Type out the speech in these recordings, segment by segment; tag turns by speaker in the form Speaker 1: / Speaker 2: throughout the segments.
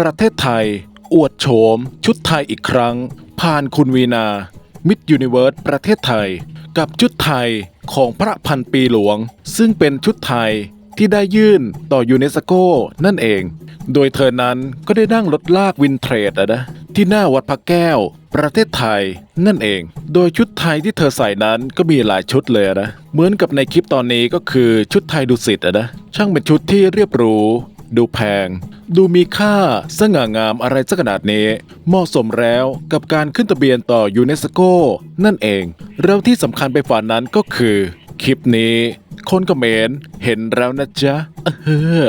Speaker 1: ประเทศไทย อวดโฉม ชุดไทยอีกครั้ง ผ่านคุณวีนา มิดยูนิเวิร์สประเทศไทย กับชุดไทยของพระพันปีหลวง ซึ่งเป็นชุดไทยที่ได้ยื่นต่อยูเนสโกนั่นเอง โดยเธอนั้นก็ได้นั่งรถลากวินเทรดอะนะที่หน้าวัดพระแก้ว ประเทศไทยนั่นเอง โดยชุดไทยที่เธอใส่นั้นก็มีหลายชุดเลยนะ เหมือนกับในคลิปตอนนี้ก็คือชุดไทยดุสิตอะนะ ช่างเป็นชุดที่เรียบหรู ดูแพง ดูมีค่าสง่างามอะไรสักขนาดนี้ เหมาะสมแล้วกับการขึ้นทะเบียนต่อยูเนสโกนั่นเองแล้วที่สำคัญไปฝ่านั้นก็คือ คลิปนี้ คนเขมรเห็นแล้วนะจ๊ะเออ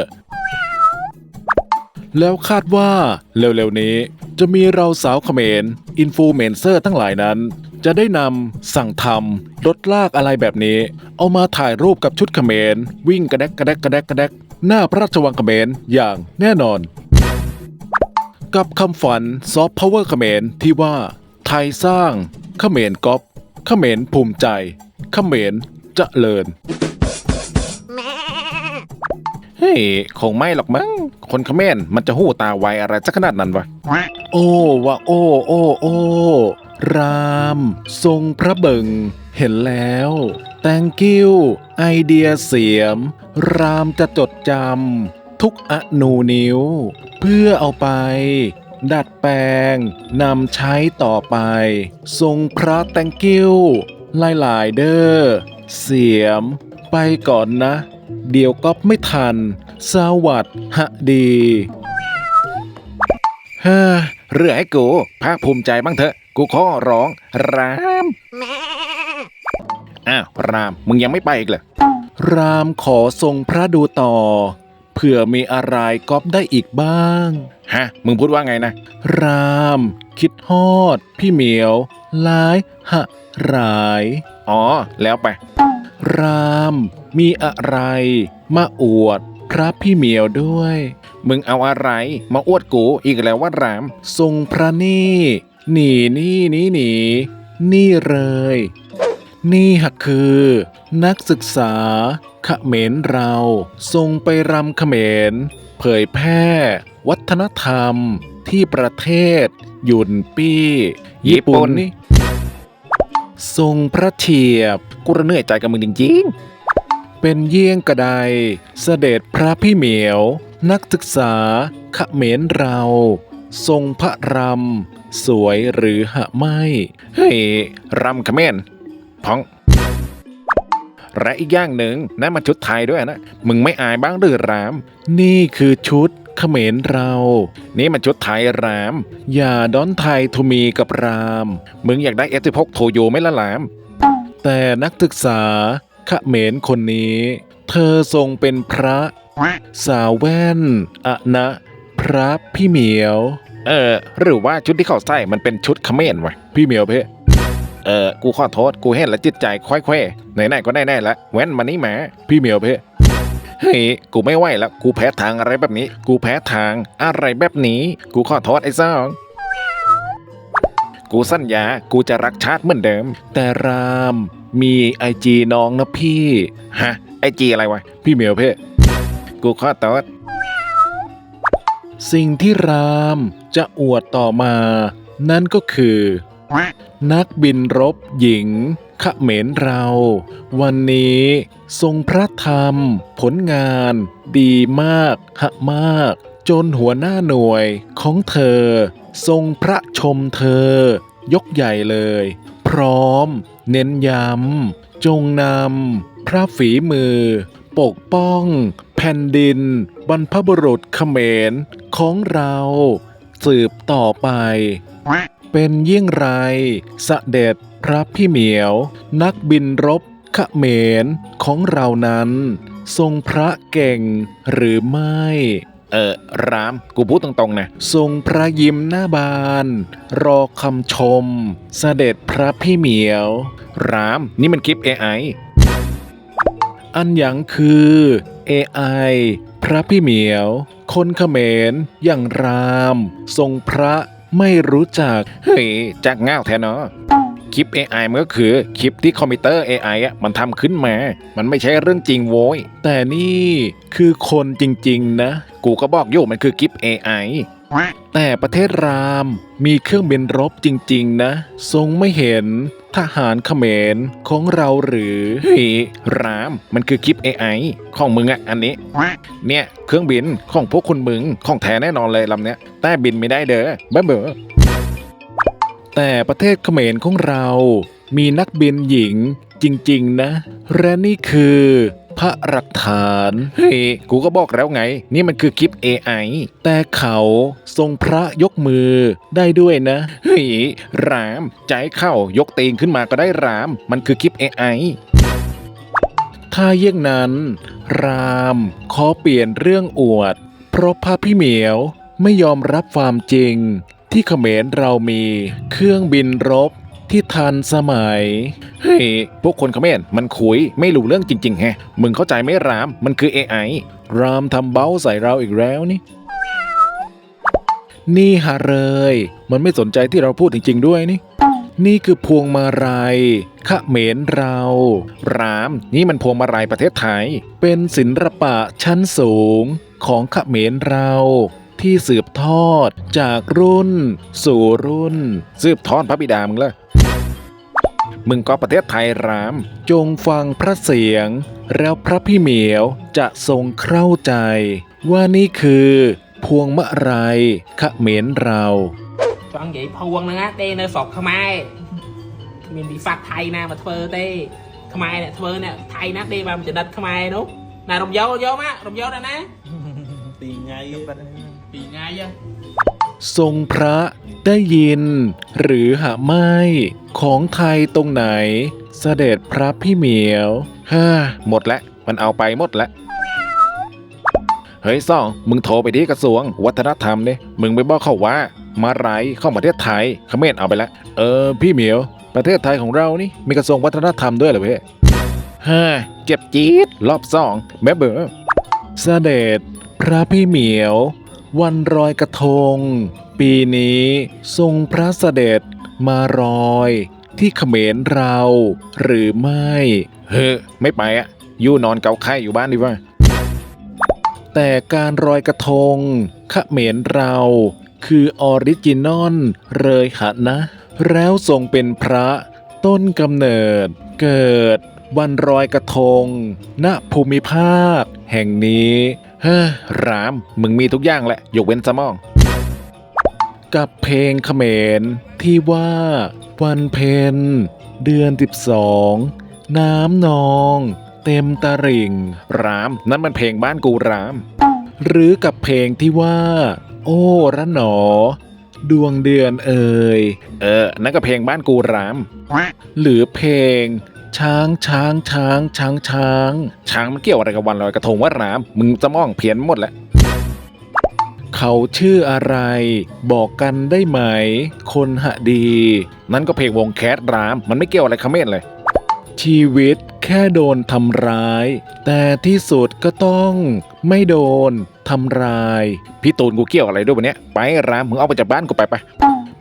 Speaker 1: แล้วคาดว่าเร็วๆนี้จะมีเราสาวเขมรอินฟูเมนเซอร์ทั้งหลายนั้น จะได้นำสั่งทำรถลากอะไรแบบนี้ เอามาถ่ายรูปกับชุดเขมร วิ่งกระแดกกระแดกกระแดกกระแดก หน้าพระราชวังเขมรอย่างแน่นอน กับคำฝันซอฟต์พาวเวอร์เขมรที่ว่า ไทยสร้างเขมรก๊อปเขมรภูมิใจเขมรเจริญเฮ้ยคงไม่หรอกมั้ง คนเขมรมันจะหู้ตาไวอะไรสักขนาดนั้นวะ โอ้ว่าโอ้โอ้โอ้ราม ทรงพระเบิง เห็นแล้ว thank you ไอเดียเสียม รามจะจดจำทุกอนูนิ้ว เพื่อเอาไป ดัดแปลงนำใช้ต่อไป ทรงพระ thank you หลายๆเด้อเสียม ไปก่อนนะ เดี๋ยวก็ไม่ทัน สวัสดีเฮ้อเรือให้กูภาคภูมิใจบ้างเถอะ กูขอร้องราม อ้าวรามมึงยังไม่ไปอีกเหรอรามขอทรงพระดูต่อ เผื่อมีอะไรก๊อปได้อีกบ้าง ฮะ มึงพูดว่าไงนะ ราม คิดฮอด พี่เหมียวหลายหะหลาย อ๋อ แล้วไป ราม มีอะไร มาอวด พระพี่เหมียวด้วย มึงเอาอะไร มาอวดกูอีกแล้วว่าราม ทรงพระนี่ หนีนี่นี่หนีนี่เลย นี่หกคือ นักศึกษาเขมรเราทรงไปรำเขมร เผยแพร่ วัฒนธรรมที่ประเทศ ยุนปี้ ญี่ปุ่นนี่ทรงพระเทียบกูระเหนื่อยใจกับมึงจริงๆ เป็นเยี่ยงกระไดเสด็จพระพี่เหมียว นักศึกษาเขมรเรา ทรงพระรำสวยหรือหะไม่ เฮ้ยรำเขมร พ้องและอีกอย่างหนึ่งนั่นมันชุดไทยด้วยนะ มึงไม่อายบ้างหรือราม นี่คือชุดเขมรเรา นี่มันชุดไทยราม อย่าดอนไทยทูมีกับราม มึงอยากได้เอสพกโทโยไหม่ละราม แต่นักศึกษาเขมรคนนี้ เธอทรงเป็นพระ สาวแว่นอะนะ พระพี่เหมียว เออ หรือว่าชุดที่เขาใส่มันเป็นชุดเขมรวะพี่เหมียวเพ่ เออ กูขอโทษ กูเห็นแล้วจิตใจค่อยเควไหนๆก็ได้ๆแล้วแว่นมานี่มาพี่เหมียวเพ่เฮ้ย กูไม่ไหวแล้ว กูแพ้ทางอะไรแบบนี้ กูแพ้ทางอะไรแบบนี้ กูขอโทษไอ้ซองกูสัญญา กูจะรักชาติเหมือนเดิม แต่รามมีไอจีน้องนะพี่ ฮะ ไอจีอะไรวะ พี่เหมียวเพ่กูขอโทษสิ่งที่รามจะอวดต่อมา นั่นก็คือ นักบินรบหญิงขเขมรเรา วันนี้ทรงพระธรรม ผลงาน ดีมากฮะมาก จนหัวหน้าหน่วยของเธอ ทรงพระชมเธอ ยกใหญ่เลย พร้อม เน้นย้ำจงนำพระฝีมือ ปกป้อง แผ่นดิน บรรพบุรุษเขมรของเรา สืบต่อไป เป็นเยี่ยงไรเสด็จพระพี่เหมียว นักบินรบเขมรของเรานั้น ทรงพระเก่งหรือไม่ เออราม กูพูดตรงๆนะ ทรงพระยิ้มหน้าบาน รอคำชม เสด็จพระพี่เหมียว ราม นี่มันคลิป AI อันหยังคือ AI พระพี่เหมียว คนเขมรอย่างราม ทรงพระ ไม่รู้จัก เฮ้ยจากง่าวแท้เนาะคลิป AI มันก็คือคลิปที่คอมพิวเตอร์ AI อะมันทำขึ้นมา มันไม่ใช่เรื่องจริงโว้ย แต่นี่คือคนจริง ๆ นะ กูก็บอกอยู่มันคือคลิป AI แต่ประเทศรามมีเครื่องบินรบจริง ๆ นะ ทรงไม่เห็นทหารเขมรของเราหรือเฮ้ยรามมันคือคลิป AI ของมึงอะอันนี้ เนี่ยเครื่องบินของพวกคุณมึงของแท้แน่นอนเลยลำเนี้ย แต่บินไม่ได้เด้อบ้าเบอแต่ประเทศเขมรของเรามีนักบินหญิงจริง ๆ นะ และนี่คือ พระหลักฐาน เฮ้ย กูก็บอกแล้วไง นี่มันคือคลิป AI แต่เขาทรงพระยกมือได้ด้วยนะ เฮ้ย รามใจเข้ายกตีนขึ้นมาก็ได้ราม มันคือคลิป AI ถ้าเยี่ยงนั้น รามขอเปลี่ยนเรื่องอวด เพราะพระพี่เหมียวไม่ยอมรับความจริง ที่เขมรเรามีเครื่องบินรบ ที่ทันสมัย เฮ้ย พวกคนเขมรมันคุยไม่รู้เรื่องจริงๆแฮะ มึงเข้าใจไหมราม มันคือ AI รามทำเบ้าใส่เราอีกแล้วนี่ นี่ฮะเลย มันไม่สนใจที่เราพูดจริง ๆ ด้วยนี่ นี่คือพวงมาลัยขะเหมนเรา รามนี่มันพวงมาลัยประเทศไทย เป็นศิลปะชั้นสูงของขะเหมนเราที่สืบทอดจากรุ่น สู่รุ่น สืบทอดพระบิดามึงเลย มึงก็ประเทศไทยราม จงฟังพระเสียง แล้วพระพี่เหมียวจะทรงเข้าใจ ว่านี่คือ พวงมะไรขเหมนเรา
Speaker 2: จังใหญ่พวงนะเต้เนศอกทำไมายเมนดีฟักไทยนะมาเทอเต้ขมายเนี่ยเทอเนี่ยไทยนะเต้บาจะดัดทำ
Speaker 3: ไม
Speaker 2: นุ๊กนายรบเยาะเยอะมากรบเยอะนะนะป
Speaker 4: ีไง
Speaker 2: ปีไงยัง
Speaker 1: ทรงพระได้ยิน หรือหาไม่ ของไทยตรงไหน เสด็จพระพี่เหมียวฮ่าหมดแล้วมันเอาไปหมดแล้วเฮ้ยซ่อง มึงโทรไปที่กระทรวง วัฒนธรรมเนี่ยมึงไปบอกเขาว่า มาไรเข้าประเทศไทยเขมรเอาไปแล้วเออพี่เหมียว ประเทศไทยของเรานี่มีกระทรวงวัฒนธรรมด้วยเหรอเพ่ฮ่าเจ็บจี๊ดรอบสองแม่เบอเสด็จพระพี่เหมียว วันรอยกระทง ปีนี้ทรงพระเสด็จมารอยที่เขมรเรา หรือไม่ เฮ้อไม่ไปอะอยู่นอนเกาไข่อยู่บ้านดีกว่า แต่การรอยกระทงเขมรเรา คือออริจินอลเลยหะนะ แล้วทรงเป็นพระต้นกำเนิด เกิดวันรอยกระทง ณภูมิภาค แห่งนี้ เฮ้อราม มึงมีทุกอย่างแหละ ยกเว้นสมอง กับเพลงเขมรที่ว่า วันเพ็ญเดือนสิบสองน้ำนอง เต็มตะริ่ง ราม นั่นมันเพลงบ้านกูราม หรือกับเพลงที่ว่า โอ้ระหนอ ดวงเดือนเอ่ยเออ นั่นก็เพลงบ้านกูราม หรือเพลง ช้างช้างช้างช้างช้างช้างมันเกี่ยวอะไรกับวันลอยกระทงว่ารามมึงจะมองเพี้ยนหมดแล้วเขาชื่ออะไร บอกกันได้ไหม คนหะดี นั่นก็เพลงวงแคสราม มันไม่เกี่ยวอะไรคาเขมรเลย ชีวิตแค่โดนทำร้าย แต่ที่สุดก็ต้องไม่โดนทำร้าย พี่ตูนกูเกี่ยวอะไรด้วยวันเนี้ยไปรามมึงเอาไปจากบ้านกูไปไป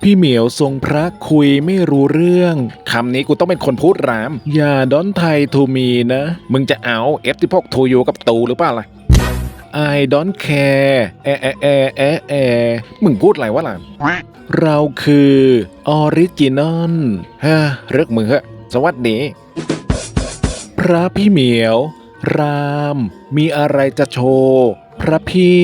Speaker 1: พี่เหมียวทรงพระคุยไม่รู้เรื่องคำนี้กูต้องเป็นคนพูดราม อย่าดอนไทยทูมีนะ มึงจะเอา F16 ทูยูกับตูหรือเปล่าล่ะ I don't care แอะแอะแอะแอะแอะมึงพูดอะไรวะล่ะ เราคือออริจินอลฮะเลิกมึงเหอะสวัสดี พระพี่เหมียว ราม มีอะไรจะโชว์ พระพี่